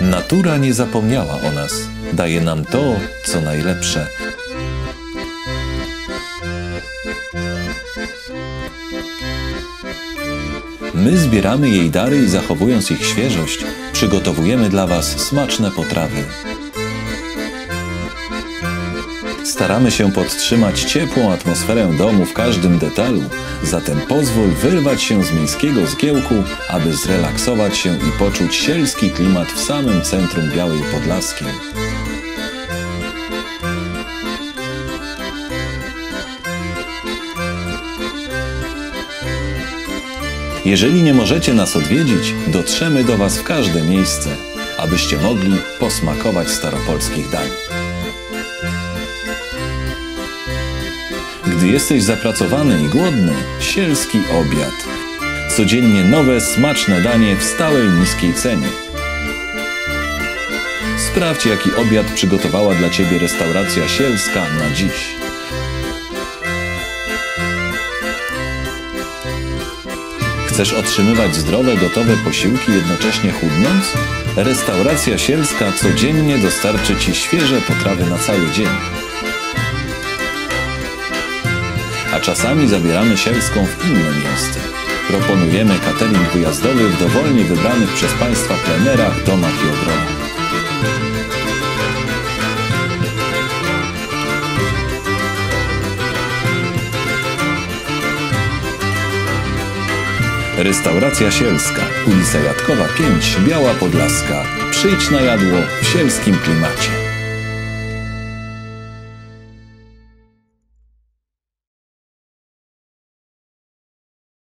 Natura nie zapomniała o nas. Daje nam to, co najlepsze. My zbieramy jej dary i zachowując ich świeżość, przygotowujemy dla Was smaczne potrawy. Staramy się podtrzymać ciepłą atmosferę domu w każdym detalu, zatem pozwól wyrwać się z miejskiego zgiełku, aby zrelaksować się i poczuć sielski klimat w samym centrum Białej Podlaskiej. Jeżeli nie możecie nas odwiedzić, dotrzemy do Was w każde miejsce, abyście mogli posmakować staropolskich dań. Gdy jesteś zapracowany i głodny, sielski obiad. Codziennie nowe, smaczne danie w stałej, niskiej cenie. Sprawdź, jaki obiad przygotowała dla Ciebie restauracja sielska na dziś. Chcesz otrzymywać zdrowe, gotowe posiłki jednocześnie chudnąc? Restauracja sielska codziennie dostarczy Ci świeże potrawy na cały dzień. A czasami zabieramy sielską w inne miejsce. Proponujemy catering wyjazdowy w dowolnie wybranych przez Państwa plenerach, domach i ogrodach. Restauracja Sielska, ulica Jatkowa 5, Biała Podlaska. Przyjdź na jadło w sielskim klimacie.